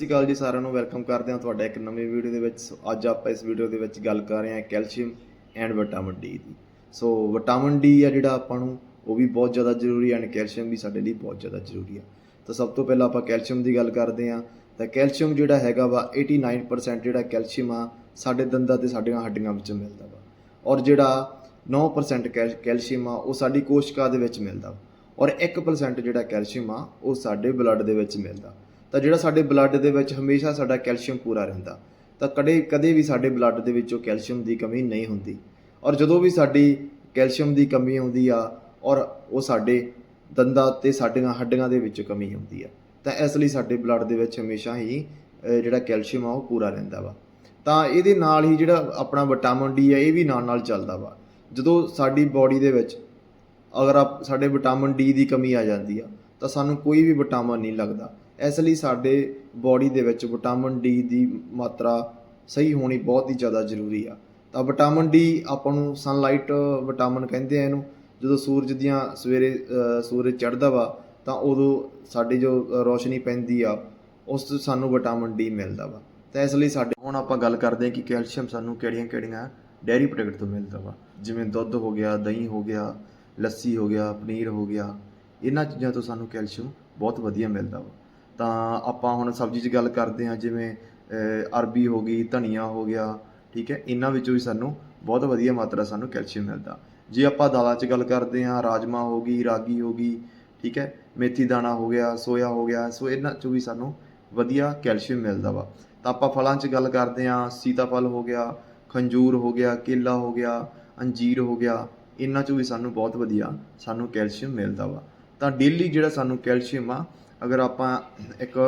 ਸਤਿ ਸ਼੍ਰੀ ਅਕਾਲ ਜੀ ਸਾਰਿਆਂ ਨੂੰ, ਵੈਲਕਮ ਕਰਦੇ ਹਾਂ ਤੁਹਾਡਾ ਇੱਕ ਨਵੀਂ ਵੀਡੀਓ ਦੇ ਵਿੱਚ। ਸੋ ਅੱਜ ਆਪਾਂ ਇਸ ਵੀਡੀਓ ਦੇ ਵਿੱਚ ਗੱਲ ਕਰ ਰਹੇ ਹਾਂ ਕੈਲਸ਼ੀਅਮ ਐਂਡ ਵਿਟਾਮਿਨ ਡੀ ਦੀ। ਸੋ ਵਿਟਾਮਿਨ ਡੀ ਆ ਜਿਹੜਾ ਆਪਾਂ ਨੂੰ, ਉਹ ਵੀ ਬਹੁਤ ਜ਼ਿਆਦਾ ਜ਼ਰੂਰੀ ਹੈ ਐਂਡ ਕੈਲਸ਼ੀਅਮ ਵੀ ਸਾਡੇ ਲਈ ਬਹੁਤ ਜ਼ਿਆਦਾ ਜ਼ਰੂਰੀ ਆ। ਤਾਂ ਸਭ ਤੋਂ ਪਹਿਲਾਂ ਆਪਾਂ ਕੈਲਸ਼ੀਅਮ ਦੀ ਗੱਲ ਕਰਦੇ ਹਾਂ। ਤਾਂ ਕੈਲਸ਼ੀਅਮ ਜਿਹੜਾ ਹੈਗਾ ਵਾ 89% ਜਿਹੜਾ ਕੈਲਸ਼ੀਅਮ ਆ, ਸਾਡੇ ਦੰਦਾਂ ਤੇ ਸਾਡੀਆਂ ਹੱਡੀਆਂ ਵਿੱਚ ਮਿਲਦਾ ਵਾ। ਔਰ ਜਿਹੜਾ 9% ਕੈਲ- ਕੈਲਸ਼ੀਅਮ ਆ, ਉਹ ਸਾਡੀ ਕੋਸ਼ਿਕਾ ਦੇ ਵਿੱਚ ਮਿਲਦਾ ਵਾ। ਔਰ 1% ਜਿਹੜਾ ਕੈਲਸ਼ੀਅਮ ਆ, ਉਹ ਸਾਡੇ ਬਲੱਡ ਦੇ ਵਿੱਚ ਮਿਲਦਾ। ਤਾਂ ਜਿਹੜਾ ਸਾਡੇ ਬਲੱਡ ਦੇ ਵਿੱਚ ਹਮੇਸ਼ਾ ਸਾਡਾ ਕੈਲਸ਼ੀਅਮ ਪੂਰਾ ਰਹਿੰਦਾ, ਤਾਂ ਕਦੇ ਕਦੇ ਵੀ ਸਾਡੇ ਬਲੱਡ ਦੇ ਵਿੱਚੋਂ ਕੈਲਸ਼ੀਅਮ ਦੀ ਕਮੀ ਨਹੀਂ ਹੁੰਦੀ। ਔਰ ਜਦੋਂ ਵੀ ਸਾਡੀ ਕੈਲਸ਼ੀਅਮ ਦੀ ਕਮੀ ਆਉਂਦੀ ਆ, ਔਰ ਉਹ ਸਾਡੇ ਦੰਦਾਂ ਤੇ ਸਾਡੀਆਂ ਹੱਡੀਆਂ ਦੇ ਵਿੱਚ ਕਮੀ ਆਉਂਦੀ ਆ, ਤਾਂ ਇਸ ਲਈ ਸਾਡੇ ਬਲੱਡ ਦੇ ਵਿੱਚ ਹਮੇਸ਼ਾ ਹੀ ਜਿਹੜਾ ਕੈਲਸ਼ੀਅਮ ਆ, ਉਹ ਪੂਰਾ ਰਹਿੰਦਾ ਵਾ। ਤਾਂ ਇਹਦੇ ਨਾਲ ਹੀ ਜਿਹੜਾ ਆਪਣਾ ਵਿਟਾਮਿਨ ਡੀ ਆ, ਇਹ ਵੀ ਨਾਲ ਨਾਲ ਚੱਲਦਾ ਵਾ। ਜਦੋਂ ਸਾਡੀ ਬਾਡੀ ਦੇ ਵਿੱਚ ਅਗਰ ਆਪ, ਸਾਡੇ ਵਿਟਾਮਿਨ ਡੀ ਦੀ ਕਮੀ ਆ ਜਾਂਦੀ ਆ, ਤਾਂ ਸਾਨੂੰ ਕੋਈ ਵੀ ਵਿਟਾਮਿਨ ਨਹੀਂ ਲੱਗਦਾ। ਇਸ ਲਈ ਸਾਡੇ ਬੋਡੀ ਦੇ ਵਿੱਚ ਵਿਟਾਮਿਨ ਡੀ ਦੀ ਮਾਤਰਾ ਸਹੀ ਹੋਣੀ ਬਹੁਤ ਹੀ ਜ਼ਿਆਦਾ ਜ਼ਰੂਰੀ ਆ। ਤਾਂ ਵਿਟਾਮਿਨ ਡੀ ਆਪਾਂ ਨੂੰ ਸਨਲਾਈਟ ਵਿਟਾਮਿਨ ਕਹਿੰਦੇ ਆ ਇਹਨੂੰ। ਜਦੋਂ ਸੂਰਜ ਦੀਆਂ ਸਵੇਰੇ ਸੂਰਜ ਚੜ੍ਹਦਾ ਵਾ, ਤਾਂ ਉਦੋਂ ਸਾਡੀ ਜੋ ਰੋਸ਼ਨੀ ਪੈਂਦੀ ਆ, ਉਸ ਤੋਂ ਸਾਨੂੰ ਵਿਟਾਮਿਨ ਡੀ ਮਿਲਦਾ ਵਾ। ਤਾਂ ਇਸ ਲਈ ਸਾਡੇ ਹੁਣ ਆਪਾਂ ਗੱਲ ਕਰਦੇ ਹਾਂ ਕਿ ਕੈਲਸ਼ੀਅਮ ਸਾਨੂੰ ਕਿਹੜੀਆਂ-ਕਿਹੜੀਆਂ ਡੈਰੀ ਪ੍ਰੋਡਕਟ ਤੋਂ ਮਿਲਦਾ ਵਾ। ਜਿਵੇਂ ਦੁੱਧ ਹੋ ਗਿਆ, ਦਹੀਂ ਹੋ ਗਿਆ, ਲੱਸੀ ਹੋ ਗਿਆ, ਪਨੀਰ ਹੋ ਗਿਆ, ਇਹਨਾਂ ਚੀਜ਼ਾਂ ਤੋਂ ਸਾਨੂੰ ਕੈਲਸ਼ੀਅਮ ਬਹੁਤ ਵਧੀਆ ਮਿਲਦਾ ਵਾ। ਤਾਂ ਆਪਾਂ ਹੁਣ ਸਬਜ਼ੀ 'ਚ ਗੱਲ ਕਰਦੇ ਹਾਂ, ਜਿਵੇਂ ਅਰਬੀ ਹੋ ਗਈ, ਧਨੀਆ ਹੋ ਗਿਆ, ਠੀਕ ਹੈ? ਇਹਨਾਂ ਵਿੱਚੋਂ ਵੀ ਸਾਨੂੰ ਬਹੁਤ ਵਧੀਆ ਮਾਤਰਾ ਸਾਨੂੰ ਕੈਲਸ਼ੀਅਮ ਮਿਲਦਾ। ਜੇ ਆਪਾਂ ਦਾਲਾਂ 'ਚ ਗੱਲ ਕਰਦੇ ਹਾਂ ਰਾਜਮਾ ਹੋ ਗਈ, ਰਾਗੀ ਹੋ ਗਈ, ਠੀਕ ਹੈ? ਮੇਥੀ ਦਾਣਾ ਹੋ ਗਿਆ, ਸੋਇਆ ਹੋ ਗਿਆ, ਸੋ ਇਹਨਾਂ 'ਚੋਂ ਵੀ ਸਾਨੂੰ ਵਧੀਆ ਕੈਲਸ਼ੀਅਮ ਮਿਲਦਾ ਵਾ। ਤਾਂ ਆਪਾਂ ਫਲਾਂ 'ਚ ਗੱਲ ਕਰਦੇ ਹਾਂ, ਸੀਤਾਫਲ ਹੋ ਗਿਆ, ਖੰਜੂਰ ਹੋ ਗਿਆ, ਕੇਲਾ ਹੋ ਗਿਆ, ਅੰਜੀਰ ਹੋ ਗਿਆ, ਇਹਨਾਂ 'ਚੋਂ ਵੀ ਸਾਨੂੰ ਬਹੁਤ ਵਧੀਆ ਸਾਨੂੰ ਕੈਲਸ਼ੀਅਮ ਮਿਲਦਾ ਵਾ। ਤਾਂ ਡੇਲੀ ਜਿਹੜਾ ਸਾਨੂੰ ਕੈਲਸ਼ੀਅਮ ਆ, ਅਗਰ ਆਪਾਂ ਇੱਕ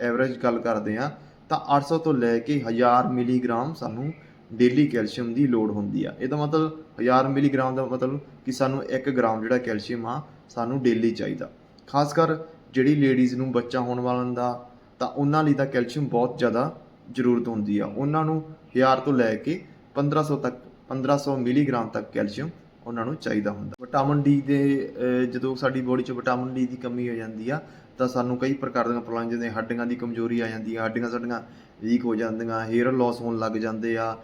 ਐਵਰੇਜ ਗੱਲ ਕਰਦੇ ਆ ਤਾਂ 800 ਤੋਂ ਲੈ ਕੇ 1000 ਮਿਲੀਗ੍ਰਾਮ ਸਾਨੂੰ ਡੇਲੀ ਕੈਲਸ਼ੀਅਮ ਦੀ ਲੋੜ ਹੁੰਦੀ ਆ। ਇਹਦਾ ਮਤਲਬ 1000 ਮਿਲੀਗ੍ਰਾਮ ਦਾ ਮਤਲਬ ਕਿ ਸਾਨੂੰ 1 ਗ੍ਰਾਮ ਜਿਹੜਾ ਕੈਲਸ਼ੀਅਮ ਆ, ਸਾਨੂੰ ਡੇਲੀ ਚਾਹੀਦਾ। ਖਾਸ ਕਰ ਜਿਹੜੀ ਲੇਡੀਜ਼ ਨੂੰ ਬੱਚਾ ਹੋਣ ਵਾਲਾ ਦਾ, ਤਾਂ ਉਹਨਾਂ ਲਈ ਤਾਂ ਕੈਲਸ਼ੀਅਮ ਬਹੁਤ ਜ਼ਿਆਦਾ ਜ਼ਰੂਰਤ ਹੁੰਦੀ ਆ। ਉਹਨਾਂ ਨੂੰ 1000 ਤੋਂ ਲੈ ਕੇ 1500 ਤੱਕ 1500 ਮਿਲੀਗ੍ਰਾਮ ਤੱਕ ਕੈਲਸ਼ੀਅਮ ਉਹਨਾਂ ਨੂੰ ਚਾਹੀਦਾ ਹੁੰਦਾ। ਵਿਟਾਮਿਨ ਡੀ ਦੇ ਜਦੋਂ ਸਾਡੀ ਬੋਡੀ 'ਚ ਵਿਟਾਮਿਨ ਡੀ ਦੀ ਕਮੀ ਹੋ ਜਾਂਦੀ ਆ, ਤਾਂ ਸਾਨੂੰ ਕਈ ਪ੍ਰਕਾਰ ਦੀਆਂ ਪ੍ਰੋਬਲਮ ਜਿਵੇਂ ਹੱਡੀਆਂ ਦੀ ਕਮਜ਼ੋਰੀ ਆ ਜਾਂਦੀ ਆ, ਹੱਡੀਆਂ ਸਾਡੀਆਂ ਵੀਕ ਹੋ ਜਾਂਦੀਆਂ ਹੇਅਰ ਲਾਸ ਹੋਣ ਲੱਗ ਜਾਂਦੇ ਆ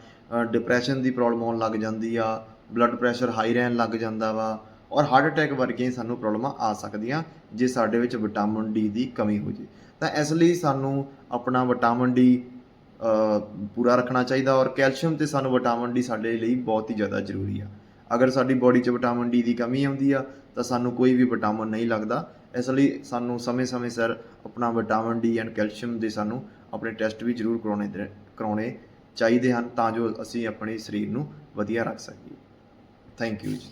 ਡਿਪਰੈਸ਼ਨ ਦੀ ਪ੍ਰੋਬਲਮ ਹੋਣ ਲੱਗ ਜਾਂਦੀ ਆ ਬਲੱਡ ਪ੍ਰੈਸ਼ਰ ਹਾਈ ਰਹਿਣ ਲੱਗ ਜਾਂਦਾ ਵਾ, ਔਰ ਹਾਰਟ ਅਟੈਕ ਵਰਗੀਆਂ ਸਾਨੂੰ ਪ੍ਰੋਬਲਮਾਂ ਆ ਸਕਦੀਆਂ, ਜੇ ਸਾਡੇ ਵਿੱਚ ਵਿਟਾਮਿਨ ਡੀ ਦੀ ਕਮੀ ਹੋ ਜੇ। ਤਾਂ ਇਸ ਲਈ ਸਾਨੂੰ ਆਪਣਾ ਵਿਟਾਮਿਨ ਡੀ ਪੂਰਾ ਰੱਖਣਾ ਚਾਹੀਦਾ, ਔਰ ਕੈਲਸ਼ੀਅਮ ਤੇ ਸਾਨੂੰ ਵਿਟਾਮਿਨ ਡੀ ਸਾਡੇ ਲਈ ਬਹੁਤ ਹੀ ਜ਼ਿਆਦਾ ਜ਼ਰੂਰੀ ਆ। ਅਗਰ ਸਾਡੀ ਬਾਡੀ 'ਚ ਵਿਟਾਮਿਨ ਡੀ ਦੀ ਕਮੀ ਆਉਂਦੀ ਆ, ਤਾਂ ਸਾਨੂੰ ਕੋਈ ਵੀ ਵਿਟਾਮਿਨ ਨਹੀਂ ਲੱਗਦਾ। ਇਸ ਲਈ ਸਾਨੂੰ ਸਮੇਂ-ਸਮੇਂ ਸਿਰ ਆਪਣਾ ਵਿਟਾਮਿਨ ਡੀ ਐਂਡ ਕੈਲਸ਼ੀਅਮ ਦੇ ਸਾਨੂੰ ਆਪਣੇ ਟੈਸਟ ਵੀ ਜ਼ਰੂਰ ਕਰਾਉਣੇ ਦੇ- ਕਰਾਉਣੇ ਚਾਹੀਦੇ ਹਨ, ਤਾਂ ਜੋ ਅਸੀਂ ਆਪਣੇ ਸਰੀਰ ਨੂੰ ਵਧੀਆ ਰੱਖ ਸਕੀਏ। ਥੈਂਕ ਯੂ ਜੀ।